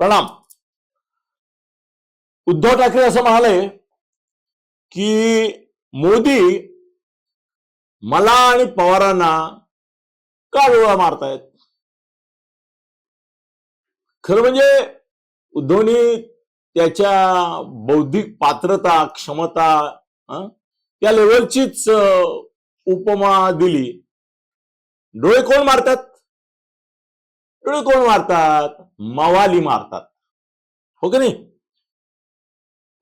प्रणाम उद्धव ठाकरे असं म्हणाले की मोदी मला आणि पवारांना का डोळा मारतायत खरं म्हणजे उद्धवनी त्याच्या बौद्धिक पात्रता क्षमता त्या लेवलचीच उपमा दिली डोळे कोण मारतात डोळे कोण मारतात मवाली मारतात. हो की नाही?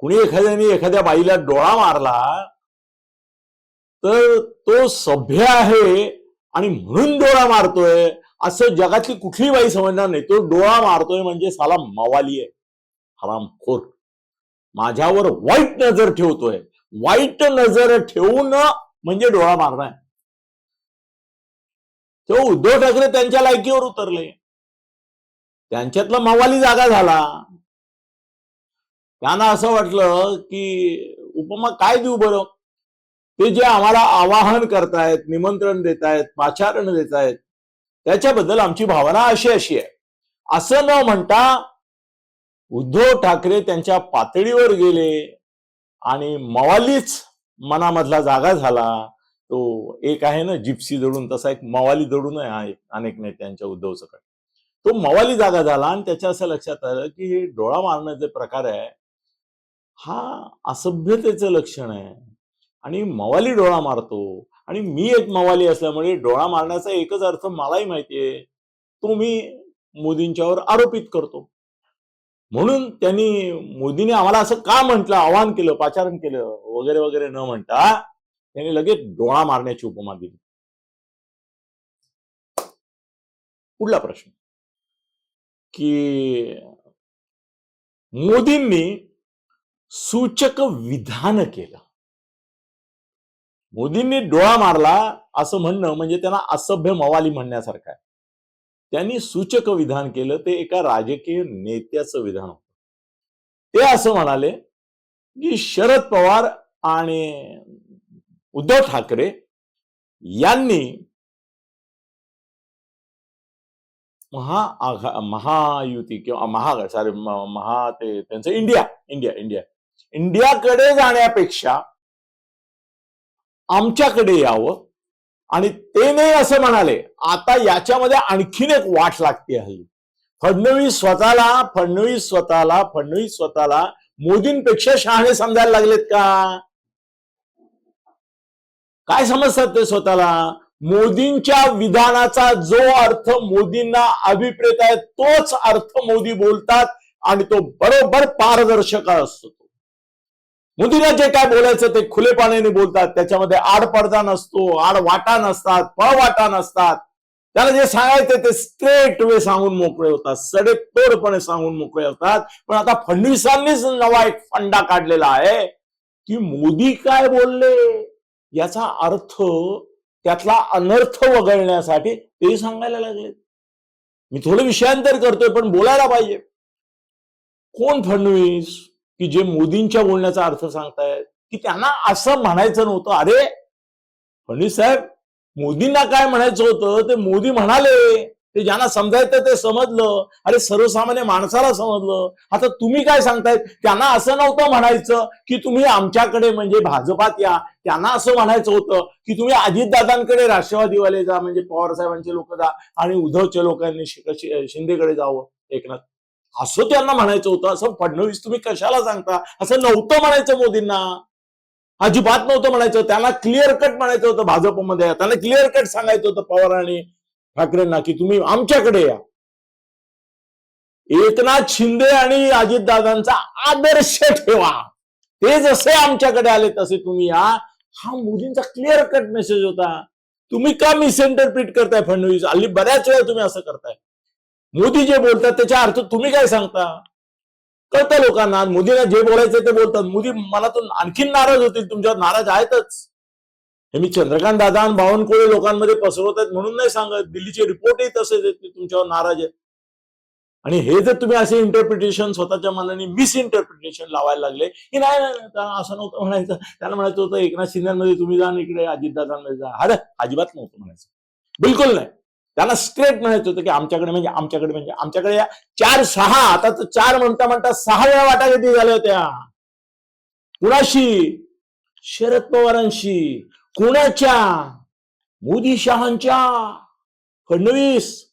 कुणी एखाद्याने एखाद्या बाईला डोळा मारला तर तो सभ्य आहे आणि म्हणून डोळा मारतोय असं जगातली कुठली बाई समजणार नाही. तो डोळा मारतोय म्हणजे साला मवाली आहे. हरामखोर. माझ्यावर वाईट नजर ठेवतोय. वाईट नजर ठेवून म्हणजे डोळा मारणं आहे तो उद्धव ठाकरे त्यांच्या लायकीवर उतरले. त्यांच्यातला मवाली जागा झाला. त्यांना असं वाटलं की उपमा काय देऊ बरं? ते जे आम्हाला आवाहन करतायत निमंत्रण देत आहेत पाचारण देत आहेत त्याच्याबद्दल आमची भावना अशी अशी आहे. असं न म्हणता उद्धव ठाकरे त्यांच्या पातळीवर गेले आणि मवालीच मनामधला जागा झाला. तो एक आहे ना जिप्सी जडून तसा एक मवाली जडून आहे अनेक नेत्यांच्या उद्धव सकट. तो मवाली जागा झाला आणि त्याच्या असं लक्षात आलं की हे डोळा मारण्याचे प्रकार आहे. हा असभ्यतेचं लक्षण आहे. आणि मवाली डोळा मारतो. आणि मी एक मवाली असल्यामुळे डोळा मारण्याचा एकच अर्थ मलाही माहितीये तो मी मोदींच्यावर आरोपित करतो. म्हणून त्यांनी मोदीने आम्हाला असं का म्हटलं आवाहन केलं पाचारण केलं वगैरे वगैरे न म्हणता त्यांनी लगेच डोळा मारण्याची उपमा दिली. पुढला प्रश्न. की मोदींनी सूचक विधान केलं. मोदींनी डोळा मारला असं म्हणणं म्हणजे त्यांना असभ्य मवाली म्हणण्यासारखं आहे. त्यांनी सूचक विधान केलं ते एका राजकीय नेत्याचं विधान होत. ते असं म्हणाले की शरद पवार आणि उद्धव ठाकरे यांनी महाआघा महायुती किंवा महाग सॉरी महा ते त्यांचं इंडिया इंडिया इंडिया. इंडियाकडे जाण्यापेक्षा आमच्याकडे यावं आणि ते नाही असं म्हणाले. आता याच्यामध्ये आणखीन एक वाट लागते हल्ली. फडणवीस स्वतःला फडणवीस स्वतःला फडणवीस स्वतःला मोदींपेक्षा शहाणे समजायला लागलेत का? काय समजतात ते स्वतःला? मोदींच्या विधानाचा जो अर्थ मोदींना अभिप्रेत आहे तोच अर्थ मोदी बोलतात आणि तो बरोबर पारदर्शक असतो. मोदींना जे काय बोलायचं ते खुले बोलतात त्याच्यामध्ये आड पडदा नसतो आड वाटा नसतात पळवाटा नसतात. त्याला जे सांगायचं ते स्ट्रेट वे सांगून मोकळे होतात सडेतोडपणे सांगून मोकळे होतात. पण आता फडणवीसांनीच नवा एक फंडा काढलेला आहे की मोदी काय बोलले? याचा अर्थ त्यातला अनर्थ वगळण्यासाठी ते सांगायला लागले मी थोडं विषयांतर करतोय पण बोलायला पाहिजे. कोण फडणवीस की जे मोदींच्या बोलण्याचा अर्थ सांगतायत? की त्यांना असं म्हणायचं नव्हतं. अरे फडणवीस साहेब मोदींना काय म्हणायचं होतं? ते मोदी म्हणाले. ते ज्यांना समजायचं ते समजलं. अरे सर्वसामान्य माणसाला समजलं. आता तुम्ही काय सांगतायत? त्यांना असं नव्हतं म्हणायचं की तुम्ही आमच्याकडे म्हणजे भाजपात या. त्यांना असं म्हणायचं होतं की तुम्ही अजितदादांकडे राष्ट्रवादीवाले जा म्हणजे पवार साहेबांचे लोक जा आणि उद्धवच्या लोकांनी शिंदेकडे जावं एकनाथ. असं त्यांना म्हणायचं होतं. असं फडणवीस तुम्ही कशाला सांगता? असं नव्हतं म्हणायचं मोदींना. अजिबात नव्हतं म्हणायचं. त्यांना क्लिअर कट म्हणायचं होतं भाजपमध्ये. त्यांना क्लिअर कट सांगायचं होतं पवारांनी. ठाकरेंना की तुम्ही आमच्याकडे या. एकनाथ शिंदे आणि अजितदादांचा आदर्श ठेवा. ते जसे आमच्याकडे आले तसे तुम्ही या. हा मोदींचा क्लिअर कट मेसेज होता. तुम्ही का मिसइंटरप्रिट करताय फडणवीस? हल्ली बऱ्याच वेळा तुम्ही असं करताय. मोदी जे बोलतात त्याच्या अर्थ तुम्ही काय सांगता? कळतं लोकांना. मोदीला जे बोलायचं ते बोलतात. मोदी मला तो आणखीन नाराज होतील. तुमच्यावर नाराज आहेतच. हे मी चंद्रकांत दादा आणि बावनकुळे लोकांमध्ये पसरवत आहेत म्हणून नाही सांगत. दिल्लीचे रिपोर्टही तसेच आहेत की तुमच्यावर नाराज आहेत. आणि हे जर तुम्ही असे इंटरप्रिटेशन स्वतःच्या मनाने मिस इंटरप्रिटेशन लावायला लागले की नाही नाही त्यांना असं नव्हतं म्हणायचं. त्यांना म्हणायचं होतं एकनाथ शिंदेमध्ये तुम्ही जा आणि इकडे अजितदादांमध्ये जा. अरे अजिबात नव्हतं म्हणायचं. बिलकुल नाही. त्यांना स्ट्रेट म्हणायचं होतं की आमच्याकडे म्हणजे आमच्याकडे म्हणजे आमच्याकडे या चार सहा आता तर चार म्हणता म्हणता सहा वेळा वाटाघाटी झाल्या होत्या. कुणाशी? शरद पवारांशी. कोणाच्या? मोदी शहांच्या फडणवीस.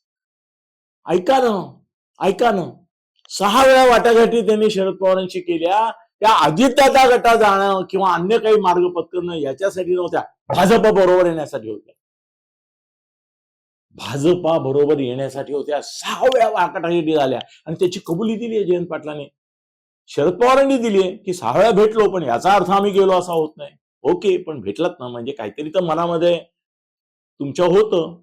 ऐका ना ऐका ना. सहा वेळा वाटाघाटी त्यांनी शरद पवारांशी केल्या. त्या अजितदादा गटा जाणं किंवा अन्य काही मार्ग पत्करणं याच्यासाठी नव्हत्या. भाजप बरोबर येण्यासाठी होत्या. भाजपा बरोबर येण्यासाठी होत्या. सहा वेळा वाटाघाटी झाल्या आणि त्याची कबुली दिली आहे जयंत पाटलांनी. शरद पवारांनी दिली आहे की सहा वेळा भेटलो पण याचा अर्थ आम्ही गेलो असा होत नाही. ओके पण भेटलात ना? म्हणजे काहीतरी तर मनामध्ये तुमच्या होतं.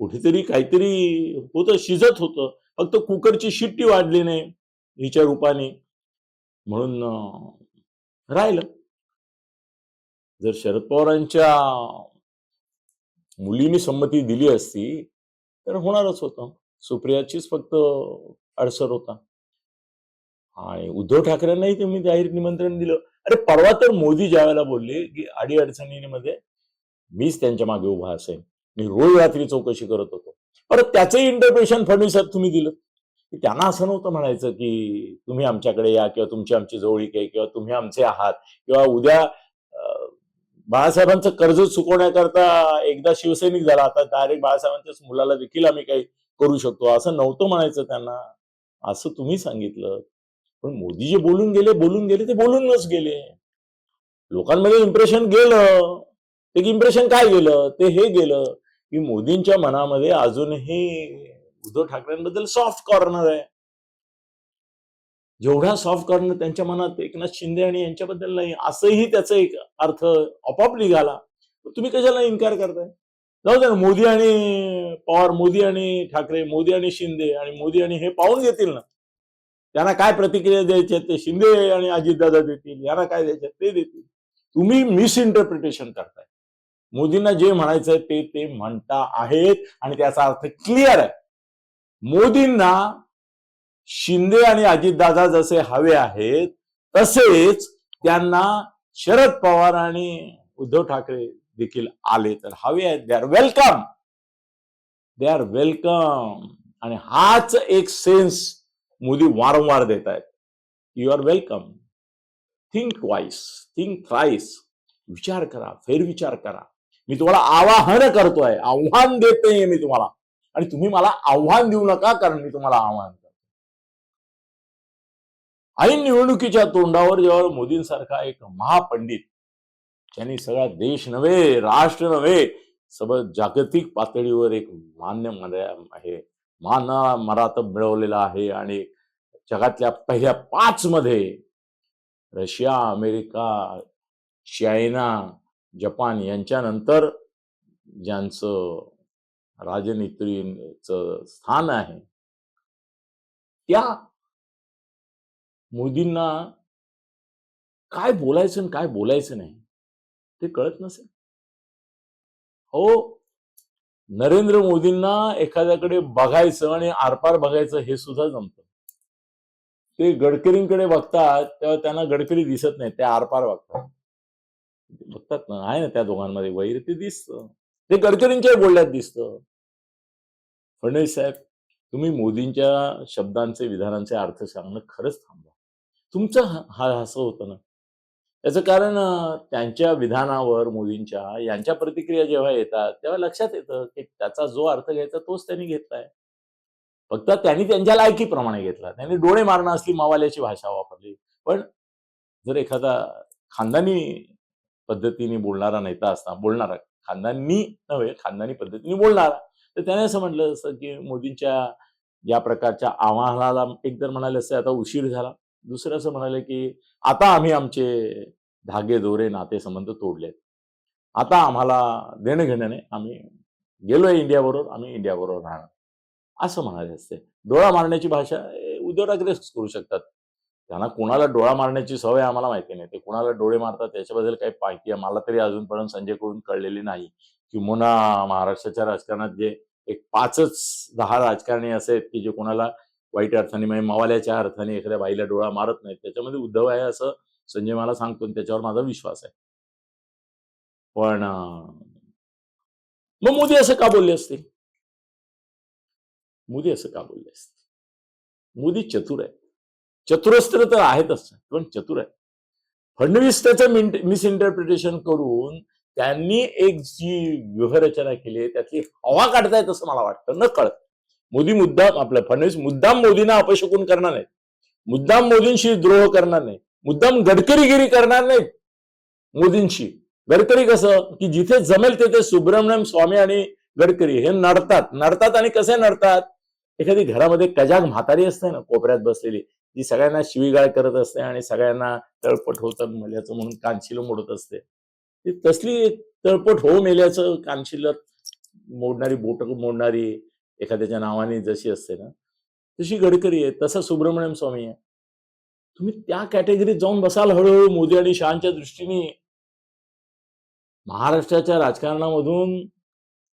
कुठेतरी काहीतरी होतं शिजत होतं. फक्त कुकरची शिट्टी वाढली नाही हिच्या रूपाने. म्हणून राहिलं. जर शरद पवारांच्या मुलीने संमती दिली असती तर होणारच होतं. सुप्रियाचीच फक्त अडसर होता. आणि उद्धव ठाकरेंनाही तुम्ही जाहीर निमंत्रण दिलं. अरे परवा तर मोदी ज्या वेळेला बोलले की अडी अडचणीमध्ये मीच त्यांच्या मागे उभा असेल मी रोज रात्री चौकशी करत होतो. परत त्याचंही इंटरप्रेशन फडणवीसात तुम्ही दिलं. की त्यांना असं नव्हतं म्हणायचं की तुम्ही आमच्याकडे या किंवा तुमची आमची जवळीक आहे किंवा तुम्ही आमचे आहात. किंवा उद्या बाळासाहेबांचं कर्ज चुकवण्याकरता एकदा शिवसैनिक झाला. आता डायरेक्ट बाळासाहेबांच्याच मुलाला देखील आम्ही काही करू शकतो. असं नव्हतं म्हणायचं त्यांना. असं तुम्ही सांगितलं. पण मोदी जे बोलून गेले बोलून गेले ते बोलूनच गेले. लोकांमध्ये इम्प्रेशन गेलं. ते इम्प्रेशन काय गेलं? ते हे गेलं की मोदींच्या मनामध्ये अजूनही उद्धव ठाकरेंबद्दल सॉफ्ट कॉर्नर आहे. जेवढा सॉफ्ट कॉर्नर त्यांच्या मनात एकनाथ शिंदे आणि यांच्याबद्दल नाही असंही त्याचा एक अर्थ आपोआप निघाला. तुम्ही कशाला इन्कार करताय? जाऊ दे ना मोदी आणि पवार मोदी आणि ठाकरे मोदी आणि शिंदे आणि मोदी आणि हे पाहून घेतील ना. त्यांना काय प्रतिक्रिया द्यायची ते शिंदे आणि अजितदादा देतील यांना काय द्यायचे ते देतील. तुम्ही मिसइंटरप्रिटेशन करताय. मोदींना जे म्हणायचंय ते ते म्हणता आहेत आणि त्याचा अर्थ क्लिअर आहे. मोदींना शिंदे आणि अजितदादा जसे हवे आहेत तसेच त्यांना शरद पवार आणि उद्धव ठाकरे देखील आले तर हवे आहेत. They are welcome they are welcome आणि हाच एक सेन्स मोदी वारंवार देत आहेत you are welcome think twice think thrice विचार करा. फेरविचार करा. मी तुम्हाला आवाहन करतोय. आव्हान देतोय मी तुम्हाला. आणि तुम्ही मला आव्हान देऊ नका कारण मी तुम्हाला आव्हान करतो ऐन निवडणुकीच्या तोंडावर जेव्हा मोदींसारखा एक महापंडित ज्यांनी सगळा देश नव्हे राष्ट्र नव्हे सब जागतिक पातळीवर एक मान्य मर्या- आहे मान मरातब मिळवलेला आहे आणि जगातल्या पहिल्या पाच मध्ये रशिया अमेरिका चायना जपान यांच्यानंतर ज्यांचं राजनेत्रीचं स्थान आहे त्या मोदींना काय बोलायचं आणि काय बोलायचं नाही ते कळत नसेल. हो नरेंद्र मोदींना एखाद्याकडे बघायचं आणि आरपार बघायचं हे सुद्धा जमतं. ते गडकरींकडे बघतात तेव्हा त्यांना गडकरी दिसत नाही ते आरपार बघतात. बघतात ना आहे ना त्या दोघांमध्ये वैर ते दिसत. ते गडकरींच्या बोलण्यात दिसतं. फडणवीस साहेब तुम्ही मोदींच्या शब्दांचे विधानांचे अर्थ सांगणं खरंच थांबवा. तुमचं हा हा- असं होतं ना याचं कारण त्यांच्या विधानावर मोदींच्या यांच्या प्रतिक्रिया जेव्हा येतात तेव्हा लक्षात येतं की त्याचा जो अर्थ घ्यायचा तोच त्यांनी घेतलाय. फक्त त्यांनी त्यांच्या लायकीप्रमाणे घेतला. त्यांनी डोळे मारणं असली मावाल्याची भाषा वापरली. पण जर एखादा खानदानी पद्धतीने बोलणारा नेता असता बोलणारा खानदानी नव्हे खानदानी पद्धतीने बोलणारा तर त्याने असं म्हटलं असतं की मोदींच्या या प्रकारच्या आव्हानाला एकतर म्हणाले असते आता उशीर झाला. दुसरं असं म्हणाले की आता आम्ही आमचे धागे दोरे नातेसंबंध तोडलेत. आता आम्हाला देणं घेण्याने आम्ही गेलोय इंडियाबरोबर आम्ही इंडियाबरोबर राहणार. असं म्हणाले असते. डोळा मारण्याची भाषा हे उद्धव करू शकतात. त्यांना कुणाला डोळा मारण्याची सवय आम्हाला माहिती नाही. ते कुणाला डोळे मारतात त्याच्याबद्दल काही माहिती आहे? मला तरी अजूनपर्यंत संजयकडून कळलेली नाही. किंवा महाराष्ट्राच्या राजकारणात जे एक पाचच दहा राजकारणी असे आहेत की जे कोणाला वाईट अर्थाने म्हणजे मवाल्याच्या अर्थाने एखाद्या बाईला डोळा मारत नाहीत. त्याच्यामध्ये उद्धव आहे असं संजय मला सांगतो त्याच्यावर माझा विश्वास आहे. पण मग मोदी असं का बोलले असतील? मोदी असं का बोलले असते मोदी चतुर आहे चतुरस्त्र तर आहेतच पण चतुर आहे फडणवीस त्याचं मिस इंटरप्रिटेशन करून त्यांनी एक जी व्यूहरचना केली आहे त्यातली हवा काढतायत असं मला वाटतं. न कळत. मोदी मुद्दाम आपला फडणवीस मुद्दाम मोदींना अपशकून करणार नाहीत. मुद्दाम मोदींशी द्रोह करणार नाही मुद्दाम गडकरीगिरी करणार नाहीत मोदींशी. गडकरी कसं? की जिथे जमेल तिथे सुब्रमण्यम स्वामी आणि गडकरी हे नडतात. नडतात आणि कसे नडतात? एखादी घरामध्ये कजाग म्हातारी असते ना कोपऱ्यात बसलेली जी सगळ्यांना शिवीगाळ करत असते आणि सगळ्यांना तळपट होतं मेल्याचं म्हणून कानशिल मोडत असते. ती तसली तळपट हो मेल्याचं कानशिल मोडणारी बोट मोडणारी एखाद्याच्या नावाने जशी असते ना तशी गडकरी आहे तसा सुब्रमण्यम स्वामी आहे. तुम्ही त्या कॅटेगरीत जाऊन बसाल हळूहळू मोदी आणि शहाच्या दृष्टीने. महाराष्ट्राच्या राजकारणामधून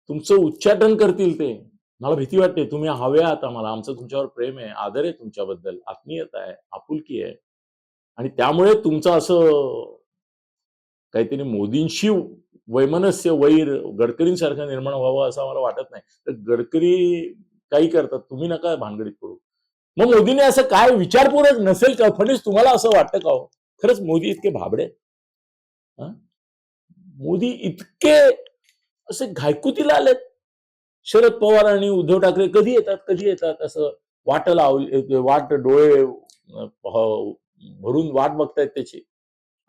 तुमचं उच्चाटन करतील ते. मला भीती वाटते तुम्ही हवे आता मला आमचं तुमच्यावर प्रेम आहे आदर आहे तुमच्याबद्दल. आत्मीयता आहे आपुलकी आहे. आणि त्यामुळे तुमचं असं काहीतरी मोदींशी वैमनस्य वैर गडकरींसारखं निर्माण व्हावं असं मला वाटत नाही. तर गडकरी काही करतात तुम्ही नका भानगडीत करू मग मोदीने असं काय विचारपूर्वक नसेल का? फडणवीस तुम्हाला असं वाटतं का हो? खरंच मोदी इतके भाबडे? मोदी इतके असे घायकुतीला आलेत. शरद पवार आणि उद्धव ठाकरे कधी येतात कधी येतात असं वाट लावली वाट डोळे भरून वाट बघतायत त्याची.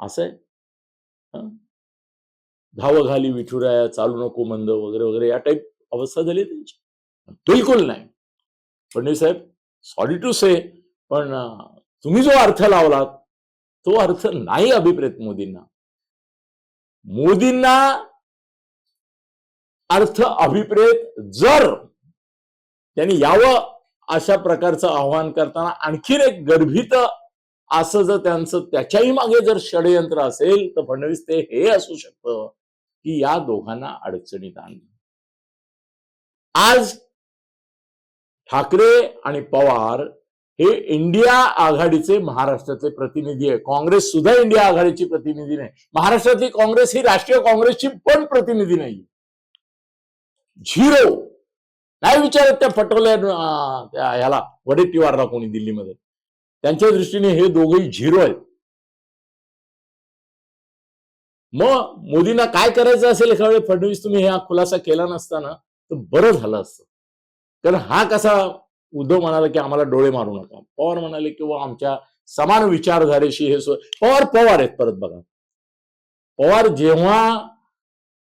असं आहे? धाव घाली विठुराया चालू नको मंद वगैरे वगैरे या टाईप अवस्था झाली त्यांची. बिलकुल नाही. फडणवीस साहेब सॉरी टू से पण तुम्ही जो अर्थ लावलात तो अर्थ नाही अभिप्रेत मोदींना. मोदींना अर्थ अभिप्रेत जर त्यांनी यावं अशा प्रकारचं आव्हान करताना आणखीन एक गर्भित असं जर त्यांचं त्याच्याही मागे जर षडयंत्र असेल तर फडणवीस ते हे असू शकतं. की या दोघांना अडचणीत आणलं. आज ठाकरे आणि पवार हे इंडिया आघाडीचे महाराष्ट्रातले प्रतिनिधी आहे काँग्रेस सुद्धा इंडिया आघाडीची प्रतिनिधी नाही. महाराष्ट्रातली काँग्रेस ही राष्ट्रीय काँग्रेसची पण प्रतिनिधी नाही. झिरो. नाही विचारत त्या पटोले ह्याला वडेट्टीवारला कोणी दिल्लीमध्ये. त्यांच्या दृष्टीने हे दोघेही झिरो आहेत. मग मोदींना काय करायचं असेल एखाद्या वेळी? फडणवीस तुम्ही हा खुलासा केला नसताना तर बरं झालं असतं. कारण हा कसा उद्धव म्हणाला की आम्हाला डोळे मारू नका. पवार म्हणाले किंवा आमच्या समान विचारधारेशी हे पवार पवार आहेत परत बघा. पवार जेव्हा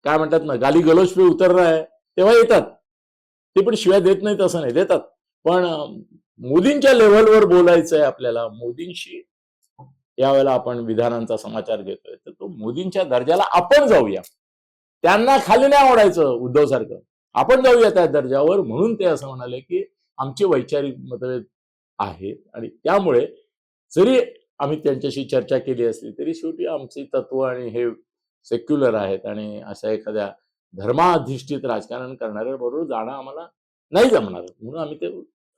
काय म्हणतात ना गाली गलोश पे उतरणार आहे तेव्हा येतात. ते पण शिवाय देत नाहीत असं नाही देतात. पण मोदींच्या लेव्हलवर बोलायचं आहे आपल्याला. मोदींशी यावेळेला आपण विधानांचा समाचार घेतोय. तर मोदींच्या दर्जाला आपण जाऊया. त्यांना खाली नाही आवडायचं उद्धव सारखं आपण जाऊया त्या दर्जावर म्हणून ते असं म्हणाले की आमचे वैचारिक मतभेद आहेत आणि त्यामुळे जरी आम्ही त्यांच्याशी चर्चा केली असली तरी शेवटी आमची तत्व आणि हे सेक्युलर आहेत आणि अशा एखाद्या धर्माधिष्ठित राजकारण करणाऱ्या बरोबर जाणं आम्हाला नाही जमणार. म्हणून आम्ही ते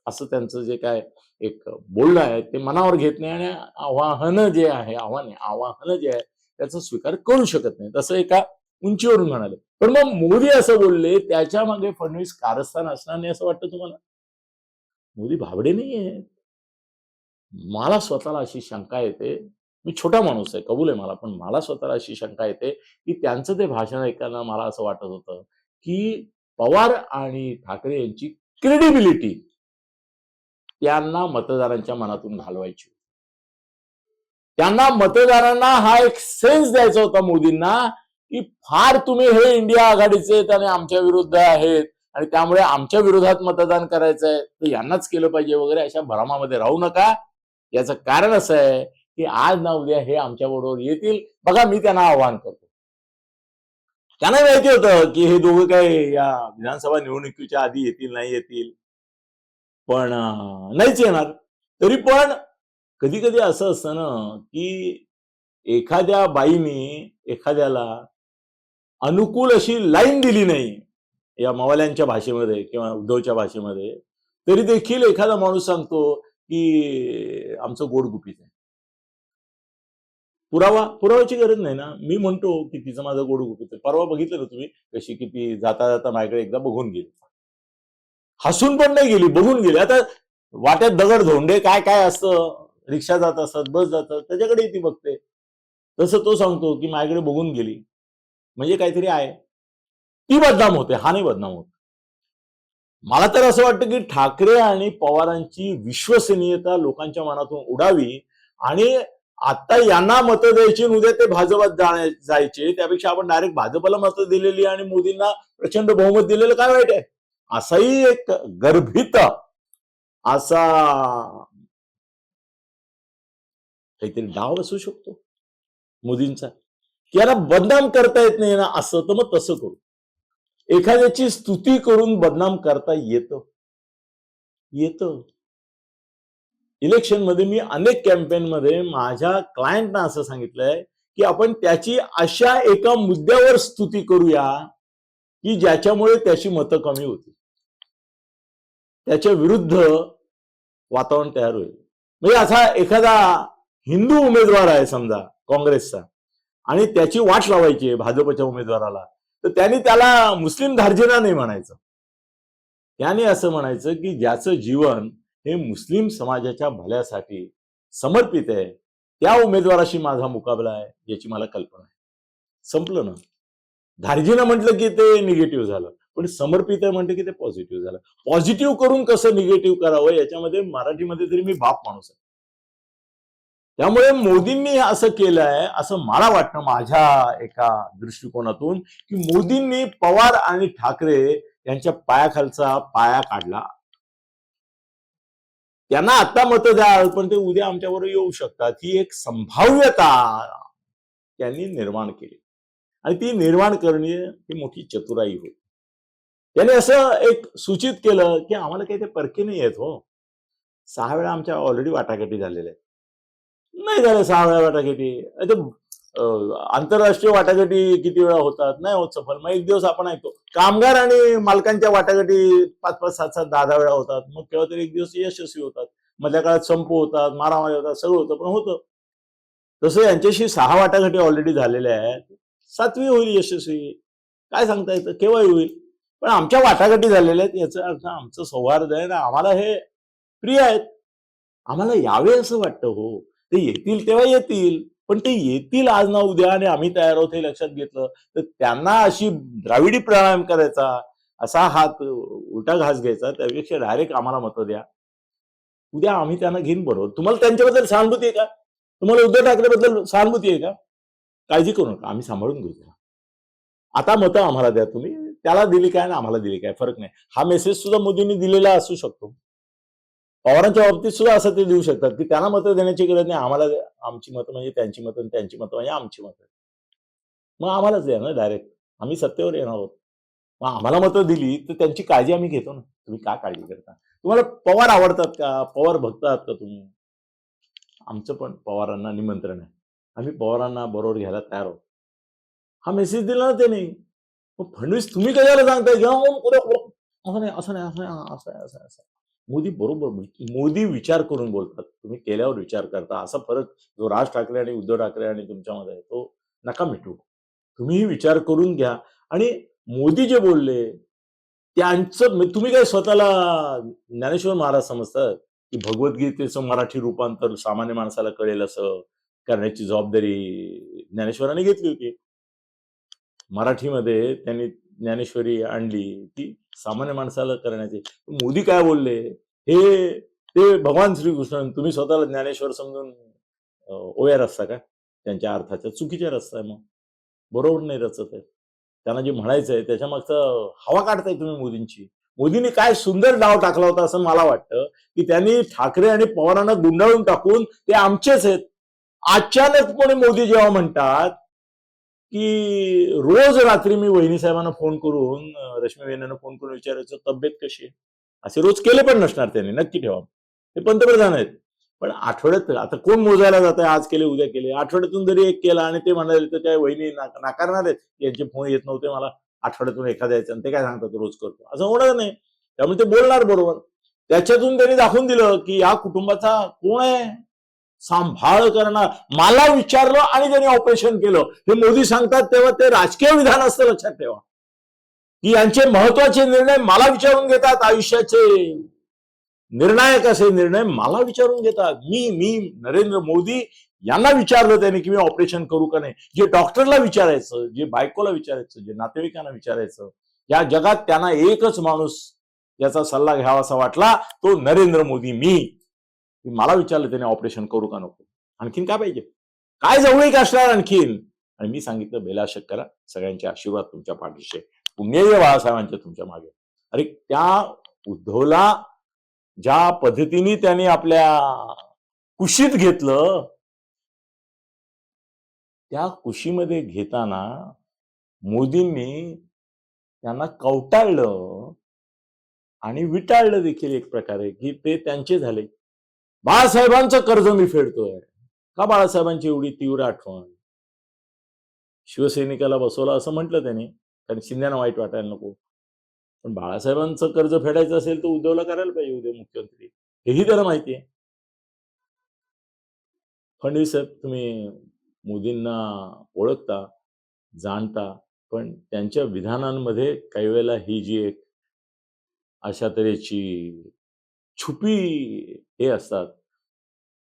असं त्यांचं जे काय एक बोलणं आहे ते मनावर घेत नाही आणि आवाहन जे आहे आव्हाने आव्हानं आवाहन जे आहे त्याचा स्वीकार करू शकत नाही. असं एका उंचीवरून म्हणाले. पण मग मोदी असं बोलले त्याच्यामागे फडणवीस कारस्थान असणार नाही असं वाटतं तुम्हाला? मोदी भाबडे नाही आहेत मला स्वतःला अशी शंका येते. मी छोटा माणूस आहे कबूल आहे मला पण मला स्वतःला अशी शंका येते की त्यांचं ते भाषण ऐकताना मला असं वाटत होतं की पवार आणि ठाकरे यांची क्रेडिबिलिटी त्यांना मतदारांच्या मनातून घालवायची. त्यांना मतदारांना हा एक सेन्स द्यायचा होता मोदींना की फार तुम्ही हे इंडिया आघाडीचे आहेत आणि आमच्या विरुद्ध आहेत आणि त्यामुळे आमच्या विरोधात मतदान करायचं आहे तर यांनाच केलं पाहिजे वगैरे अशा भ्रमामध्ये राहू नका. याचं कारण असं आहे की आज ना उद्या हे आमच्या बरोबर येतील. बघा मी त्यांना आवाहन करतो. त्यांना माहिती होतं की हे दोघं काय या विधानसभा निवडणुकीच्या आधी येतील नाही येतील. पण नाहीच येणार. तरी पण कधी कधी असं असतं ना की एखाद्या बाईने एखाद्याला अनुकूल अशी लाईन दिली नाही या मवाल्यांच्या भाषेमध्ये किंवा उद्धवच्या भाषेमध्ये तरी देखील एखादा माणूस सांगतो की आमचं गोड गुपित आहे. पुरावा पुराव्याची गरज नाही ना. मी म्हणतो की तिचं माझं गोड गुपित आहे. परवा बघितलं ना तुम्ही? कशी की ती जाता जाता माझ्याकडे एकदा बघून गेली. हसून पण नाही गेली बघून गेली. आता वाट्यात दगड धोंडे काय काय असतं? रिक्षा जात असतात बस जातात त्याच्याकडे ती बघते. तसं तो सांगतो की माझ्याकडे बघून गेली. म्हणजे काहीतरी आहे. ती बदनाम होते हा नाही बदनाम होत. मला तर असं वाटतं की ठाकरे आणि पवारांची विश्वसनीयता लोकांच्या मनातून उडावी आणि आता यांना मतं द्यायची उद्या ते भाजपात जाण्या- जायचे त्यापेक्षा आपण डायरेक्ट भाजपला मतं दिलेली आणि मोदींना प्रचंड बहुमत दिलेलं काय वाईट आहे? असाही एक गर्भित असा काहीतरी डाव असू शकतो. मोदींचा. की याला बदनाम करता येत नाही ना असं तर मग तसं करू. एखाद्याची स्तुती करून बदनाम करता येतं. येतं. इलेक्शनमध्ये मी अनेक कॅम्पेन मध्ये माझ्या क्लायंटना असं सांगितलंय की आपण त्याची अशा एका मुद्द्यावर स्तुती करूया की ज्याच्यामुळे त्याची मतं कमी होतील. त्याच्या विरुद्ध वातावरण तयार होईल. म्हणजे असा एखादा हिंदू उमेदवार आहे समजा काँग्रेसचा. आणि त्याची वाट लावायची आहे भाजपच्या उमेदवाराला. तर त्यांनी त्याला मुस्लिम धार्जिना नाही म्हणायचं. त्याने असं म्हणायचं की ज्याचं जीवन हे मुस्लिम समाजाच्या भल्यासाठी समर्पित आहे त्या उमेदवाराशी माझा मुकाबला आहे याची मला कल्पना आहे. संपलं ना? धार्जिना म्हटलं की ते निगेटिव्ह झालं पण समर्पित आहे म्हटलं की ते पॉझिटिव्ह झालं. पॉझिटिव्ह करून कसं निगेटिव्ह करावं याच्यामध्ये मराठीमध्ये तरी मी बाप माणूस आहे. त्यामुळे मोदींनी असं केलंय असं मला वाटतं माझ्या एका दृष्टिकोनातून की मोदींनी पवार आणि ठाकरे यांच्या पायाखालचा पाया काढला. त्यांना आता मत द्याल पण ते उद्या आमच्यावर येऊ शकतात. ही एक संभाव्यता त्यांनी निर्माण केली. आणि ती निर्माण करणे ही मोठी चतुराई होती. त्याने असं एक सूचित केलं की आम्हाला काही ते परके नाही येत हो. सहा वेळा आमच्या ऑलरेडी वाटाघाटी झालेल्या आहेत. नाही झालं सहा वेळा वाटाघाटी. आंतरराष्ट्रीय वाटाघाटी किती वेळा होतात? नाही होत सफल. मग एक दिवस आपण ऐकतो. कामगार आणि मालकांच्या वाटाघाटी पाच पाच सात सात दहा दहा वेळा होतात. मग केव्हा तरी एक दिवस यशस्वी होतात. मधल्या काळात संप होतात मारामारी होतात सगळं होतं पण होतं. तसं यांच्याशी सहा वाटाघाटी ऑलरेडी झालेल्या आहेत. सातवी होईल यशस्वी. काय सांगता येतं? केव्हाही होईल. पण आमच्या वाटाघाटी झालेल्या आहेत याचा अर्थ आमचं सौहार्द आहे ना आम्हाला हे प्रिय आहेत. आम्हाला यावे असं वाटतं हो. ते येतील तेव्हा येतील. पण ते येतील आज ना उद्या आणि आम्ही तयार होत हे लक्षात घेतलं तर त्यांना अशी द्राविडी प्राणायाम करायचा असा हात उलटा घास घ्यायचा त्यापेक्षा डायरेक्ट आम्हाला मतं द्या. उद्या आम्ही त्यांना घेईन बरोबर. तुम्हाला त्यांच्याबद्दल सहानुभूती आहे का? तुम्हाला उद्धव ठाकरेबद्दल सहानुभूती आहे का? काळजी करू नका आम्ही सांभाळून घेऊ त्याला आता मतं आम्हाला द्या तुम्ही त्याला दिली काय आणि आम्हाला दिली काय फरक नाही. हा मेसेज सुद्धा मोदींनी दिलेला असू शकतो. पवारांच्या बाबतीत सुद्धा असं ते देऊ शकतात की त्यांना मतं देण्याची गरज नाही. आम्हाला आमची मतं म्हणजे त्यांची मतं त्यांची मतं म्हणजे आमची मतं. मग आम्हालाच द्या ना डायरेक्ट आम्ही सत्तेवर येणार आहोत. मग आम्हाला मतं दिली तर त्यांची काळजी आम्ही घेतो ना. तुम्ही का काळजी करता? तुम्हाला पवार आवडतात का? पवार भक्त आहात का तुम्ही? आमचं पण पवारांना निमंत्रण आहे. आम्ही पवारांना बरोबर घ्यायला तयार आहोत. हा मेसेज दिला ना त्यांनी. मग फडणवीस तुम्ही कशाला सांगताय? घ्या उद्या, असं नाही असं नाही असं नाही असं आहे असं आहे, असं आहे. मोदी बरोबर म्हणजे मोदी विचार करून बोलतात. तुम्ही केल्यावर विचार करता. असा फरक जो राज ठाकरे आणि उद्धव ठाकरे आणि तुमच्यामध्ये आहे तो नका मिटू तुम्हीही विचार करून घ्या. आणि मोदी जे बोलले त्यांचं तुम्ही काय स्वतःला ज्ञानेश्वर महाराज समजतात? की भगवद्गीतेचं मराठी रूपांतर सामान्य माणसाला कळेल असं करण्याची जबाबदारी ज्ञानेश्वरांनी घेतली होती. मराठीमध्ये त्यांनी ज्ञानेश्वरी आणली ती सामान्य माणसाला करण्याची. मोदी काय बोलले? हे ते भगवान श्रीकृष्ण तुम्ही स्वतःला ज्ञानेश्वर समजून ओव्या रस्ता का? त्यांच्या अर्थाच्या चुकीच्या रस्ता आहे मग. बरोबर नाही रचत आहे. त्यांना जे म्हणायचं आहे त्याच्या मागचं हवा काढताय तुम्ही मोदींची. मोदींनी काय सुंदर डाव टाकला होता असं मला वाटतं की त्यांनी ठाकरे आणि पवारांना गुंडाळून टाकून ते आमचेच आहेत. अचानकपणे मोदी जेव्हा म्हणतात की रोज रात्री मी वहिनी साहेबांना फोन करून रश्मी वहिनींना फोन करून विचारायचं तब्येत कशी आहे? असे रोज केले पण नसणार त्यांनी नक्की ठेवा. ते पंतप्रधान आहेत. पण आठवड्यात आता कोण मोजायला जात आहे आज केले उद्या केले. आठवड्यातून जरी एक केला आणि ते म्हणाले तर काय वहिनी नाकारणार आहेत? यांचे फोन येत नव्हते मला. आठवड्यातून एखादा यायचं आणि ते काय सांगतात रोज करतो? असं होणार नाही. त्यामुळे ते बोलणार बरोबर. त्याच्यातून त्यांनी दाखवून दिलं की या कुटुंबाचा कोण आहे? सांभाळ करणार. मला विचारलं आणि त्यांनी ऑपरेशन केलं. हे मोदी सांगतात तेव्हा ते राजकीय विधान असतं लक्षात ठेवा. की यांचे महत्त्वाचे निर्णय मला विचारून घेतात आयुष्याचे. निर्णायक असे निर्णय मला विचारून घेतात. मी मी नरेंद्र मोदी यांना विचारलं त्याने की मी ऑपरेशन करू का नाही. जे डॉक्टरला विचारायचं जे बायकोला विचारायचं जे नातेवाईकांना विचारायचं या जगात त्यांना एकच माणूस याचा सल्ला घ्यावासा वाटला तो नरेंद्र मोदी मी. मला विचारलं त्याने ऑपरेशन करू का नको? आणखीन काय पाहिजे? काय जवळीक असणार आणखीन? आणि मी सांगितलं बेलाशक करा सगळ्यांचे आशीर्वाद तुमच्या पाठीशी आहे. पुण्य बाळासाहेबांच्या तुमच्या मागे अरे त्या उद्धवला ज्या पद्धतीने त्यांनी आपल्या कुशीत घेतलं त्या कुशीमध्ये घेताना मोदींनी त्यांना कवटाळलं आणि विटाळलं देखील एक प्रकारे की ते त्यांचे झाले. बाळासाहेबांचं कर्ज मी फेडतोय. का बाळासाहेबांची एवढी तीव्र आठवण? शिवसैनिकाला बसवलं असं म्हटलं त्यांनी. कारण शिंद्यांना वाईट वाटायला नको. पण बाळासाहेबांचं कर्ज फेडायचं असेल तर उद्धवला करायला पाहिजे उद्या मुख्यमंत्री. हेही त्याला माहिती आहे फडणवीस साहेब तुम्ही मोदींना ओळखता जाणता पण त्यांच्या विधानांमध्ये काही वेळेला ही जी एक अशा तऱ्हेची छुपी हे असतात.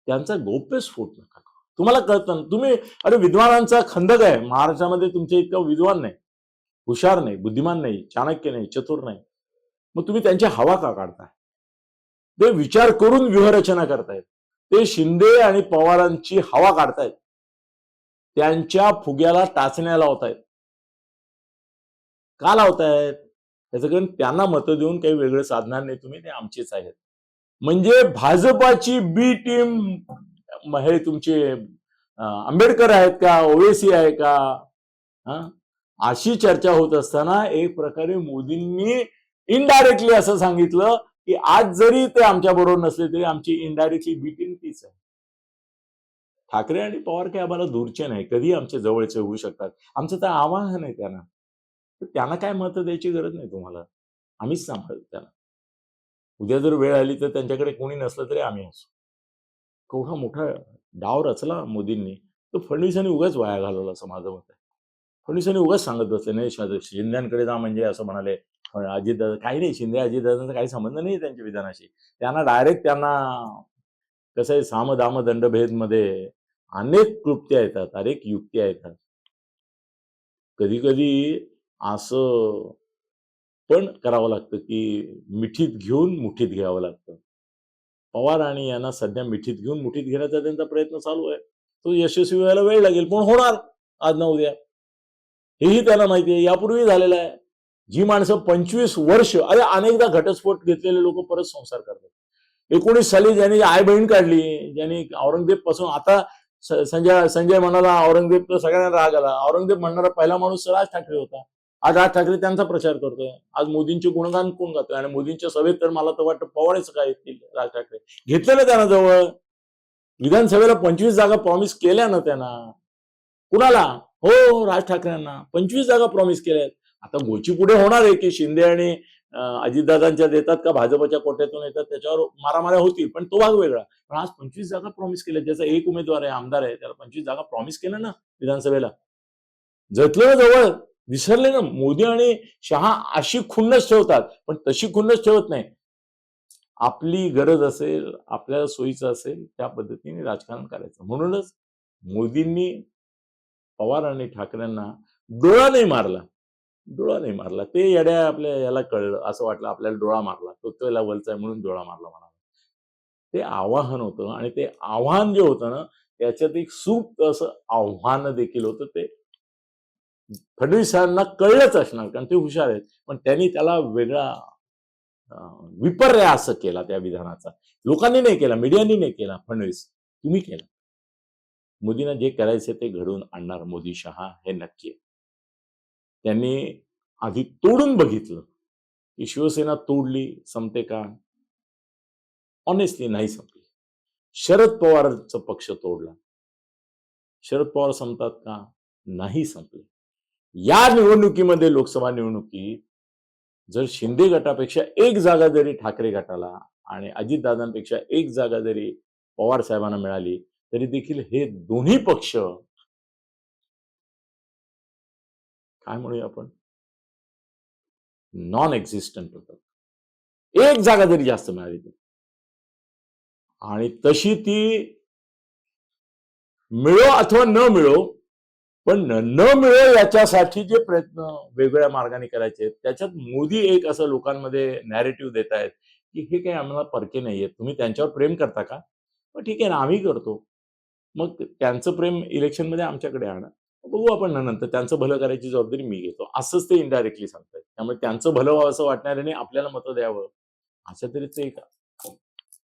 त्यांचा गौप्यस्फोट नका तुम्हाला कळतं ना तुम्ही अरे विद्वानांचा खंदक आहे. महाराष्ट्रामध्ये तुमचे इतका विद्वान नाही. हुशार नाही बुद्धिमान नाही चाणक्य नाही चतुर नाही. मग तुम्ही त्यांची हवा का काढताय? ते विचार करून व्यूहरचना करतायत. ते शिंदे आणि पवारांची हवा काढतायत. त्यांच्या फुग्याला टाचण्या लावतायत. का लावतायत? त्याचं कारण त्यांना मतं देऊन काही वेगळं साधणार नाही तुम्ही ते आमचेच आहेत. म्हणजे भाजपाची बी टीम हे तुमचे आंबेडकर आहेत का ओवेसी आहे का हा? अशी चर्चा होत असताना एक प्रकारे मोदींनी इनडायरेक्टली असं सांगितलं की आज जरी ते आमच्या बरोबर नसले तरी आमची इनडायरेक्टली बी टीम तीच आहे. ठाकरे आणि पवार काय आम्हाला दूरचे नाही कधी आमचे जवळचे होऊ शकतात. आमचं तर आवाहन आहे त्यांना. त्यांना काय मतं द्यायची गरज नाही तुम्हाला. आम्हीच सांभाळू त्यांना. उद्या जर वेळ आली तर त्यांच्याकडे कोणी नसलं तरी आम्ही असू. केवढा मोठा डाव रचला मोदींनी तो फडणवीसांनी उगाच वाया घालवला असं माझं मत आहे. फडणवीसांनी उगाच सांगत बसले नाही शिंद्यांकडे जा म्हणजे असं म्हणाले. अजितदादा काही नाही शिंदे अजितदादांचा काही संबंध नाही त्यांच्या विधानाशी. त्यांना डायरेक्ट त्यांना कसं आहे साम दाम दंडभेदमध्ये अनेक क्लुप्त्या येतात अनेक युक्त्या येतात. कधी कधी असं पण करावं लागतं की मिठीत घेऊन मुठीत घ्यावं लागतं. पवार आणि यांना सध्या मिठीत घेऊन मुठीत घेण्याचा त्यांचा प्रयत्न चालू आहे. तो यशस्वी व्हायला वेळ लागेल पण होणार. आज ना उद्या. हेही त्यांना माहिती आहे. यापूर्वी झालेलं आहे. जी माणसं पंचवीस वर्ष अरे अनेकदा घटस्फोट घेतलेले लोक परत संसार करतात. एकोणीस साली ज्यांनी आई बहीण काढली ज्यांनी औरंगजेबपासून आता संजय संजय म्हणाला औरंगजेब तर सगळ्यांना राग आला. औरंगजेब म्हणणारा पहिला माणूस राज ठाकरे होता. आज राज ठाकरे त्यांचा प्रचार करतोय. आज मोदींचे गुणगान कोण गातोय? आणि मोदींच्या सभेत तर मला तर वाटतं पवारच काय येतील राज ठाकरे. घेतलेलं त्यांना जवळ. विधानसभेला पंचवीस जागा प्रॉमिस केल्या ना त्यांना. कुणाला? हो राज ठाकरेंना. पंचवीस जागा प्रॉमिस केल्या आहेत. आता गोची पुढे होणार आहे की शिंदे आणि अजितदादांच्या देतात का भाजपच्या कोट्यातून येतात त्याच्यावर मारामाऱ्या होतील पण तो भाग वेगळा. पण आज पंचवीस जागा प्रॉमिस केल्या ज्याचा एक उमेदवार आहे आमदार आहे त्याला पंचवीस जागा प्रॉमिस केल्या ना विधानसभेला. जतलं जवळ. विसरले ना मोदी आणि शहा अशी खुन्नस ठेवतात पण तशी खुन्नस ठेवत नाही. आपली गरज असेल आपल्याला सोयीचं असेल त्या पद्धतीने राजकारण करायचं. म्हणूनच मोदींनी पवार आणि ठाकरेंना डोळा नाही मारला. डोळा नाही मारला. ते येड्या आपल्या याला कळलं असं वाटलं आपल्याला डोळा मारला. तो त्याला वलचा आहे म्हणून डोळा मारला म्हणाला. ते आव्हान होतं आणि ते आव्हान जे होतं ना त्याच्यात एक सुप्त असं आव्हान देखील होतं. ते फडणवीसांना कळलंच असणार कारण ते हुशार आहेत. पण त्यांनी त्याला वेगळा अं, विपर्यास केला त्या विधानाचा. लोकांनी नाही केला मीडियानी नाही केला फडणवीस तुम्ही केला. मोदींना जे करायचे ते घडवून आणणार मोदी शहा हे नक्की आहे. त्यांनी आधी तोडून बघितलं की शिवसेना तोडली संपते का? ऑनेस्टली नाही संपली. शरद पवारचा पक्ष तोडला. शरद पवार संपतात का? नाही संपले. या निवडणुकीमध्ये लोकसभा निवडणुकीत जर शिंदे गटापेक्षा एक जागा जरी ठाकरे गटाला आणि अजितदादांपेक्षा एक जागा जरी पवार साहेबांना मिळाली तरी देखील हे दोन्ही पक्ष काय म्हणूया आपण? नॉन एक्झिस्टंट होतं एक जागा जरी जास्त मिळाली तरी. आणि तशी ती मिळो अथवा न मिळो पण न मिळेल याच्यासाठी जे प्रयत्न वेगवेगळ्या मार्गाने करायचे आहेत, त्याच्यात मोदी एक असं लोकांमध्ये नॅरेटिव्ह देत आहेत की हे काही आम्हाला परके नाहीये तुम्ही त्यांच्यावर प्रेम करता का? मग ठीक आहे ना आम्ही करतो. मग त्यांचं प्रेम इलेक्शनमध्ये आमच्याकडे आणा. बघू आपण ना नंतर त्यांचं भलं करायची जबाबदारी मी घेतो. असंच ते इनडायरेक्टली सांगतायत. त्यामुळे त्यांचं भलं व्हावं असं वाटणाऱ्याने आपल्याला मतं द्यावं अशा तऱ्हेचं एक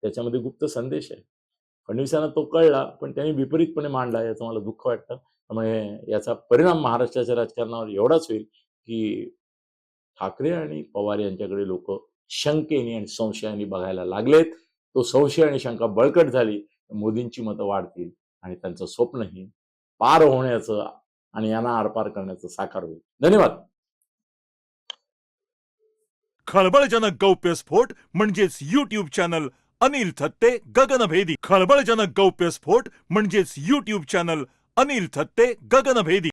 त्याच्यामध्ये गुप्त संदेश आहे. फडणवीसांना तो कळला पण त्यांनी विपरीतपणे मांडला याचं मला दुःख वाटतं. त्यामुळे याचा परिणाम महाराष्ट्राच्या राजकारणावर एवढाच होईल की ठाकरे आणि पवार यांच्याकडे लोक शंकेने आणि संशयाने बघायला लागलेत. तो संशय आणि शंका बळकट झाली मोदींची मतं वाढतील आणि त्यांचं स्वप्नही पार होण्याचं आणि यांना आरपार करण्याचं साकार होईल. धन्यवाद. खळबळजनक गौप्यस्फोट म्हणजेच युट्यूब चॅनल अनिल थत्ते गगनभेदी. खळबळजनक गौप्यस्फोट म्हणजेच युट्यूब चॅनल अनिल थत्ते गगनभेदी.